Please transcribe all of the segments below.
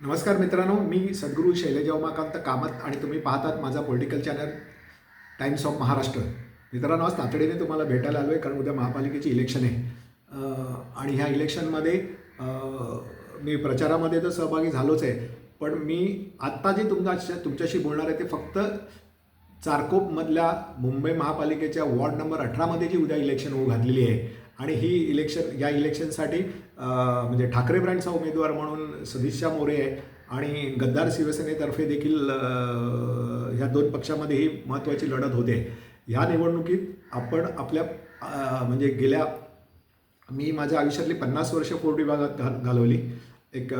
नमस्कार मित्रांनो मी सद्गुरू शैलजा उमाकांत कामत आणि तुम्ही पाहतात माझा political channel Times of Maharashtra मित्रांनो आज तातडीने तुम्हाला भेटायला आलो आहे कारण उद्या महापालिकेची इलेक्शन आहे. आणि ह्या इलेक्शनमध्ये मी प्रचारामध्ये तर सहभागी झालोच आहे पण मी आत्ता जे तुमच्या तुमच्याशी बोलणार आहे ते फक्त चारकोपमधल्या मुंबई महापालिकेच्या वॉर्ड नंबर अठरामध्ये जी उद्या इलेक्शन होऊ घातलेली आहे. आणि ही इलेक्शन या इलेक्शनसाठी म्हणजे ठाकरे ब्रँडचा उमेदवार म्हणून सदिशा मोरे आहे आणि गद्दार शिवसेनेतर्फे देखील ह्या दोन पक्षामध्ये ही महत्त्वाची लढत होते. ह्या निवडणुकीत आपण आपल्या म्हणजे गेल्या मी माझ्या आयुष्यातली पन्नास वर्ष फोर्ट विभागात घाल घालवली. एक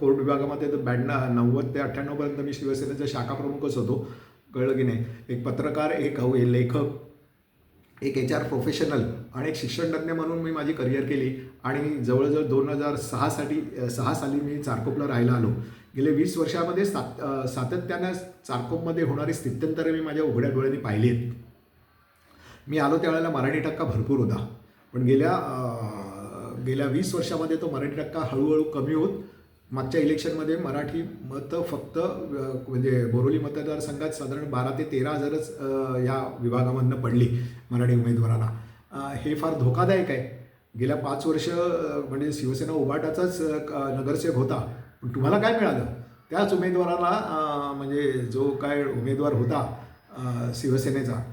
फोर्ट विभागामध्ये तर ब्याण्णव नव्वद ते अठ्ठ्याण्णवपर्यंत मी शिवसेनेचा शाखाप्रमुखच होतो. कळलं की नाही? एक पत्रकार एक लेखक एक एच आर प्रोफेशनल आणि एक शिक्षणतज्ञ म्हणून मी माझी करिअर केली. आणि जवळजवळ दोन हजार सहासाठी सहा साली मी चारकोपला राहायला आलो. गेले वीस वर्षामध्ये सात सातत्यानं चारकोपमध्ये होणारी स्थित्यंतरे मी माझ्या उघड्या डोळ्यांनी पाहिली आहेत मी आलो त्यावेळेला मराठी टक्का भरपूर होता. पण गेल्या गेल्या वीस वर्षामध्ये तो मराठी टक्का हळूहळू कमी होत मागच्या इलेक्शनमध्ये मराठी मतं फक्त म्हणजे बोरोली मतदारसंघात साधारण बारा ते तेरा हजारच या विभागामधनं पडली मराठी उमेदवारांना. हे फार धोकादायक आहे. गेल्या पाच वर्ष म्हणजे शिवसेना उभाटाचाच क- नगरसेवक होता. पण तुम्हाला काय मिळालं? त्याच उमेदवाराला म्हणजे जो काय उमेदवार होता शिवसेनेचा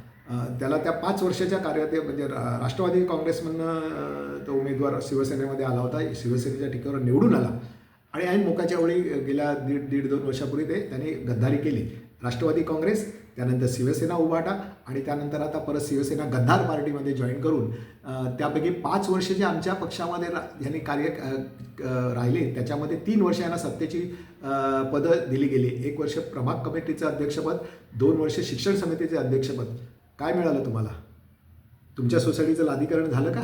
त्याला त्या पाच वर्षाच्या कार्यात म्हणजे रा- राष्ट्रवादी काँग्रेसमधनं तो उमेदवार शिवसेनेमध्ये आला होता. शिवसेनेच्या ठिकाणावर निवडून आला. आणि ऐन मोकाच्या वेळी गेल्या दीड दीड दोन वर्षापूर्वी ते त्यांनी गद्दारी केली. राष्ट्रवादी काँग्रेस त्यानंतर शिवसेना उभाटा आणि त्यानंतर आता परत शिवसेना गद्दार पार्टीमध्ये जॉईन करून त्यापैकी पाच वर्ष जे आमच्या पक्षामध्ये रा यांनी कार्य राहिले त्याच्यामध्ये तीन वर्ष यांना सत्तेची पदं दिली गेली. एक वर्ष प्रभाग कमिटीचं अध्यक्षपद दोन वर्ष शिक्षण समितीचे अध्यक्षपद. काय मिळालं तुम्हाला? तुमच्या सोसायटीचं लादीकरण झालं का?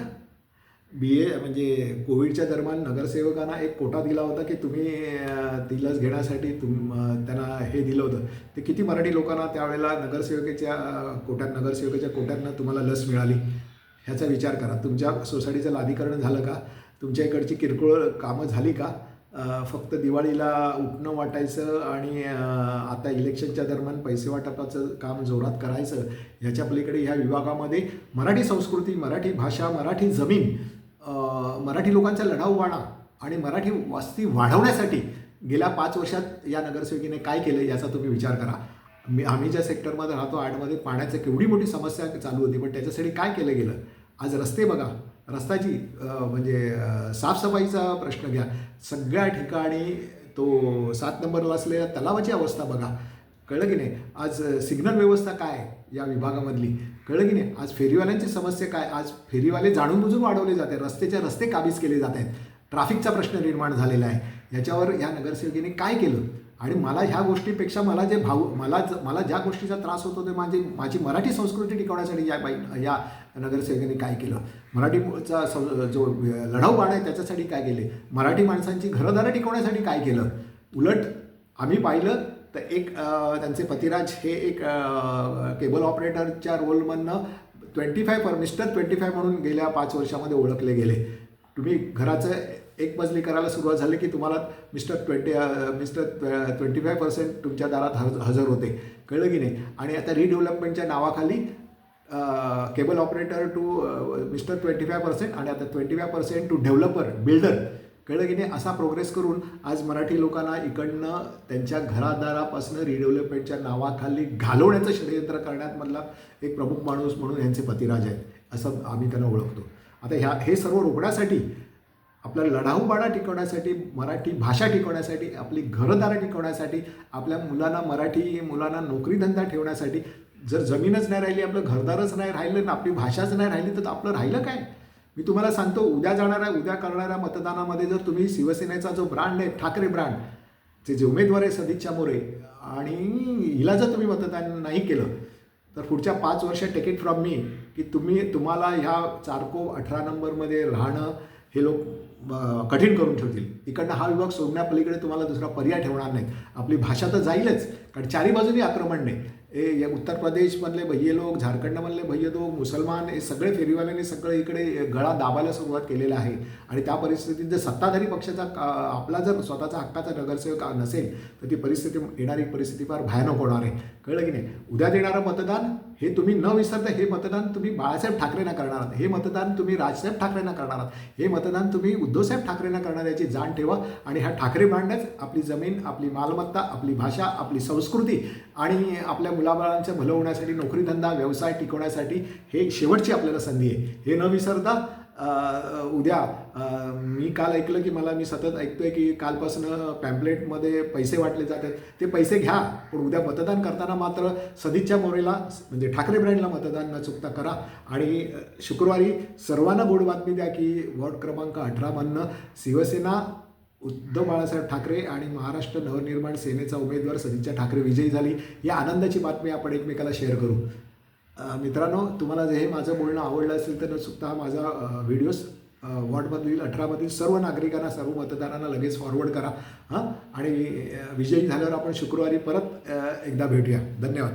बी ए म्हणजे कोविडच्या दरम्यान नगरसेवकांना एक कोटा दिला होता की तुम्ही ती लस घेण्यासाठी तुम त्यांना हे दिलं होतं. ते किती मराठी लोकांना त्यावेळेला नगरसेवकेच्या कोट्यात नगरसेवकाच्या कोट्यातनं तुम्हाला लस मिळाली? ह्याचा विचार करा. तुमच्या सोसायटीचं लादीकरण झालं का? तुमच्या इकडची किरकोळ कामं झाली का? फक्त दिवाळीला उठणं वाटायचं आणि आता इलेक्शनच्या दरम्यान पैसे वाटपाचं काम जोरात करायचं ह्याच्या पलीकडे ह्या विभागामध्ये मराठी संस्कृती मराठी भाषा मराठी जमीन मराठी लोकांचा लढाऊ वाढा आणि मराठी वस्ती वाढवण्यासाठी गेल्या पाच वर्षात या नगरसेवकीने काय केलं याचा तुम्ही विचार करा. मी आम्ही ज्या सेक्टरमध्ये राहतो आठमध्ये पाण्याचं केवढी मोठी समस्या चालू होती पण त्याच्यासाठी काय केलं गेलं? आज रस्ते बघा. रस्त्याची म्हणजे साफसफाईचा प्रश्न घ्या. सगळ्या ठिकाणी तो सात नंबरला असलेल्या तलावाची अवस्था बघा. कळलं की नाही? आज सिग्नल व्यवस्था काय आहे या विभागामधली? कळलं की नाही? आज फेरीवाल्यांची समस्या काय? आज फेरीवाले जाणून बुजून वाढवले जाते रस्त्याच्या रस्ते काबीज केले जात आहेत. ट्रॅफिकचा प्रश्न निर्माण झालेला आहे. याच्यावर या नगरसेवकीने काय केलं? आणि मला ह्या गोष्टीपेक्षा मला जे भाऊ मला ज- मला ज्या गोष्टीचा त्रास होतो ते माझी माझी मराठी संस्कृती टिकवण्यासाठी या बाई या नगरसेवकांनी काय केलं? मराठीचा सं- जो लढाऊ बाण आहे त्याच्यासाठी काय केले? मराठी माणसांची घरदारं टिकवण्यासाठी काय केलं? उलट आम्ही पाहिलं तर एक त्यांचे पतिराज हे एक केबल ऑपरेटरच्या रोलमधनं twenty five per mister twenty five म्हणून गेल्या पाच वर्षामध्ये ओळखले गेले. तुम्ही घराचं एक मजली करायला सुरुवात झाली की तुम्हाला mister twenty mister twenty five percent तुमच्या दारात हज हजर होते. कळलं की नाही? आणि आता रिडेव्हलपमेंटच्या नावाखाली cable operator to mister twenty five percent आणि आता twenty five percent to developer builder कळलं की नाही असा प्रोग्रेस करून आज मराठी लोकांना इकडनं त्यांच्या घरादारापासून रिडेव्हलपमेंटच्या नावाखाली घालवण्याचं षडयंत्र करण्यात मधला एक प्रमुख माणूस म्हणून यांचे पतिराज आहेत असं आम्ही त्यांना ओळखतो. आता ह्या हे सर्व रोखण्यासाठी आपला लढाऊ टिकवण्यासाठी मराठी भाषा टिकवण्यासाठी आपली घरदारं टिकवण्यासाठी आपल्या मुलांना मराठी मुलांना नोकरीधंदा ठेवण्यासाठी जर जमीनच नाही राहिली आपलं घरदारच नाही राहिलं ना आपली भाषाच नाही राहिली तर आपलं राहिलं काय? मी तुम्हाला सांगतो उद्या जाणाऱ्या उद्या करणाऱ्या मतदानामध्ये जर तुम्ही शिवसेनेचा जो ब्रँड आहे ठाकरे ब्रँड जे जे उमेदवार आहे सदिच्छा मोरे आणि हिला जर तुम्ही मतदान नाही केलं तर पुढच्या पाच वर्ष टिकीट फ्रॉम मी की तुम्ही तुम्हाला ह्या चारको अठरा नंबरमध्ये राहणं हे लोक कठीण करून ठेवतील. इकडनं हा विभाग सोडण्यापलीकडे तुम्हाला दुसरा पर्याय ठेवणार नाही आपली भाषा तर जाईलच कारण चारी बाजूनी आक्रमण नाही. ए या उत्तर प्रदेशमधले भय्ये लोक झारखंडमधले भय्ये लोक मुसलमान हे सगळे फेरीवाल्यांनी सगळे इकडे गळा दाबायला सुरुवात केलेला आहे. आणि त्या परिस्थितीत जर सत्ताधारी पक्षाचा आपला जर स्वतःचा हक्काचा नगरसेवक नसेल तर ती परिस्थिती येणारी परिस्थिती फार भयानक होणार आहे. कळलं की नाही? उद्या देणारं मतदान हे तुम्ही न विसरता हे मतदान तुम्ही बाळासाहेब ठाकरेंना करणार आहात. हे मतदान तुम्ही राजसाहेब ठाकरेंना करणार आहात. हे मतदान तुम्ही उद्धवसाहेब ठाकरेंना करणार याची जाण ठेवा आणि ह्या ठाकरे ब्रँडच आपली जमीन आपली मालमत्ता आपली भाषा आपली संस्कृती आणि आपल्या मुलाबाळांचं भलं होण्यासाठी नोकरीधंदा व्यवसाय टिकवण्यासाठी हे शेवटची आपल्याला संधी आहे. हे न विसरता उद्या मी काल ऐकलं की मला मी सतत ऐकतोय की कालपासून पॅम्पलेटमध्ये पैसे वाटले जातात. ते पैसे घ्या पण उद्या मतदान करताना मात्र सदिच्छा मोरेला म्हणजे ठाकरे ब्रँडला मतदान न चुकता करा. आणि शुक्रवारी सर्वांना गोड बातमी द्या की वॉर्ड क्रमांक अठरामधनं शिवसेना उद्धव बाळासाहेब ठाकरे आणि महाराष्ट्र नवनिर्माण सेनेचा उमेदवार सदिच्छा ठाकरे विजयी झाली. या आनंदाची बातमी आपण एकमेकाला शेअर करू. मित्रांनो तुम्हाला जे हे माझं बोलणं आवडलं असेल तर न चुकता हा माझा व्हिडिओज वॉर्डमधील अठरामधील सर्व नागरिकांना सर्व मतदारांना लगेच फॉरवर्ड करा हां? आणि विजयी झाल्यावर आपण शुक्रवारी परत एकदा भेटूया. धन्यवाद.